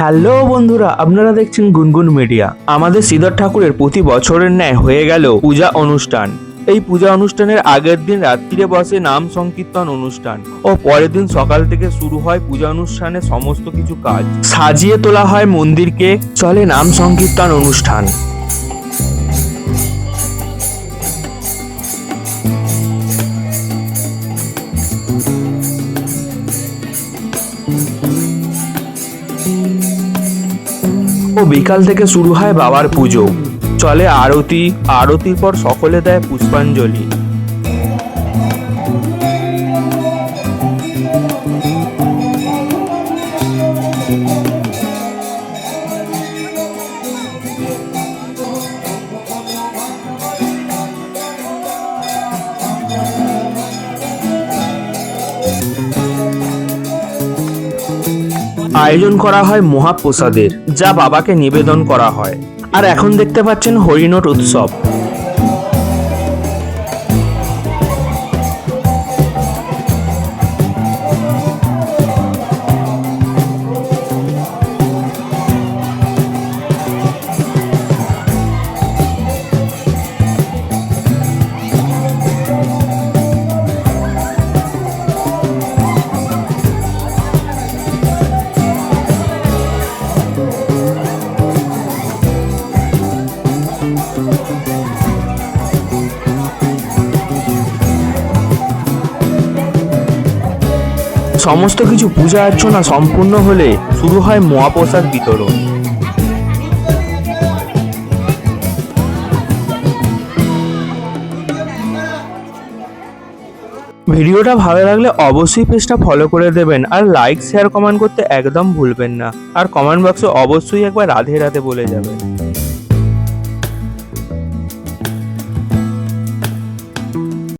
Hello বন্ধুরা, আপনারা দেখছেন গুনগুন মিডিয়া আমাদের শ্রীধর ঠাকুরের প্রতি বছরের ন্যায় হয়ে গেল পূজা অনুষ্ঠান। এই পূজা অনুষ্ঠানের আগের দিন রাত্রিরে বসে নাম সংকীর্তন অনুষ্ঠান ও পরের দিন সকাল থেকে শুরু হয় পূজা অনুষ্ঠানের সমস্ত কিছু কাজ। সাজিয়ে তোলা হয় মন্দিরকে, চলে নাম সংকীর্তন অনুষ্ঠান। ও বিকাল থেকে শুরু হয় বাবার পুজো। চলে আরতি আরতির পর সকলে দেয় পুষ্পাঞ্জলি। আয়োজন করা হয় মহাপ্রসাদের, যা বাবাকে নিবেদন করা হয়। আর এখন দেখতে পাচ্ছেন হরিণট উৎসব। সমস্ত কিছু পূজা অর্চনা সম্পূর্ণ হলে শুরু হয় মহাপ্রসাদ বিতরণ। ভিডিওটা ভালো লাগলে অবশ্যই পেজটা ফলো করে দেবেন আর লাইক শেয়ার কমেন্ট করতে একদম ভুলবেন না। আর কমেন্ট বক্সে অবশ্যই একবার রাধে রাধে বলে যাবেন।